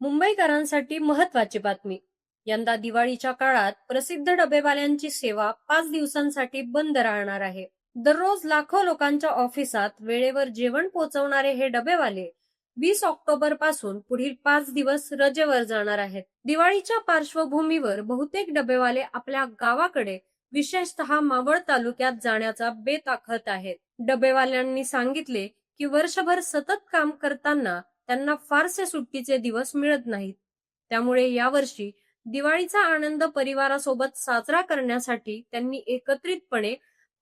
मुंबईकरांसाठी महत्वाची बातमी. यंदा दिवाळीच्या काळात प्रसिद्ध डबेवाल्यांची सेवा पाच दिवसांसाठी बंद राहणार आहे. दररोज लाखो लोकांच्या ऑफिसात वेळेवर जेवण पोहोचवणारे हे डबेवाले वीस ऑक्टोबरपासून पुढील पाच दिवस रजेवर जाणार आहेत. दिवाळीच्या पार्श्वभूमीवर बहुतेक डबेवाले आपल्या गावाकडे विशेषतः मावळ तालुक्यात जाण्याचा बेत आखत आहेत. डबेवाल्यांनी सांगितले की वर्षभर सतत काम करताना त्यांना फारसे सुट्टीचे दिवस मिळत नाहीत. त्यामुळे यावर्षी दिवाळीचा आनंद परिवारासोबत साजरा करण्यासाठी त्यांनी एकत्रितपणे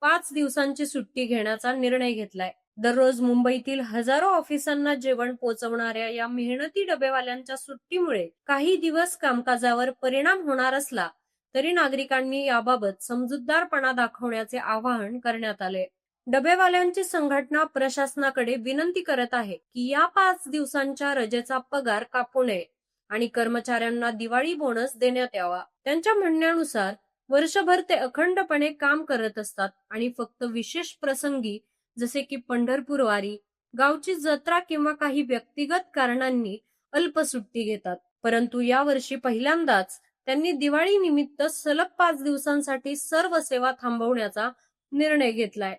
पाच दिवसांची सुट्टी घेण्याचा निर्णय घेतलाय. दररोज मुंबईतील हजारो ऑफिसांना जेवण पोहोचवणाऱ्या या मेहनती डबेवाल्यांच्या सुट्टीमुळे काही दिवस कामकाजावर परिणाम होणार असला तरी नागरिकांनी याबाबत समजूतदारपणा दाखवण्याचे आवाहन करण्यात आले. डबेवाल्यांची संघटना प्रशासनाकडे विनंती करत आहे की या पाच दिवसांच्या रजेचा पगार कापू नये आणि कर्मचाऱ्यांना दिवाळी बोनस देण्यात यावा. त्यांच्या म्हणण्यानुसार वर्षभर ते अखंडपणे काम करत असतात आणि फक्त विशेष प्रसंगी जसे की पंढरपूरवारी गावची जत्रा किंवा काही व्यक्तिगत कारणांनी अल्प सुट्टी घेतात. परंतु यावर्षी पहिल्यांदाच त्यांनी दिवाळी निमित्त सलग पाच दिवसांसाठी सर्व सेवा थांबवण्याचा निर्णय घेतलाय.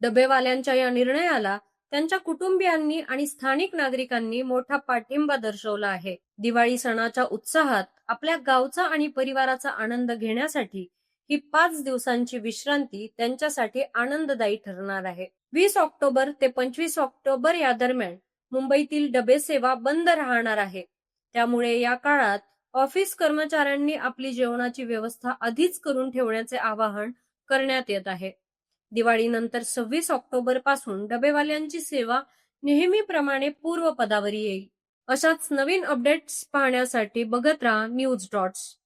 डबेवाल्यांच्या या निर्णयाला त्यांच्या कुटुंबियांनी आणि स्थानिक नागरिकांनी मोठा पाठिंबा दर्शवला आहे. दिवाळी सणाच्या उत्साहात आपल्या गावचा आणि परिवाराचा आनंद घेण्यासाठी ही पाच दिवसांची विश्रांती त्यांच्यासाठी आनंददायी ठरणार आहे. वीस ऑक्टोबर ते पंचवीस ऑक्टोबर या दरम्यान मुंबईतील डबे सेवा बंद राहणार आहे. त्यामुळे या काळात ऑफिस कर्मचाऱ्यांनी आपली जेवणाची व्यवस्था आधीच करून ठेवण्याचे आवाहन करण्यात येत आहे. दिवाळीनंतर सव्वीस ऑक्टोबरपासून डबेवाल्यांची सेवा नेहमीप्रमाणे पूर्वपदावर येईल. अशाच नवीन अपडेट्स पाहण्यासाठी बघत राहा न्यूज डॉट्स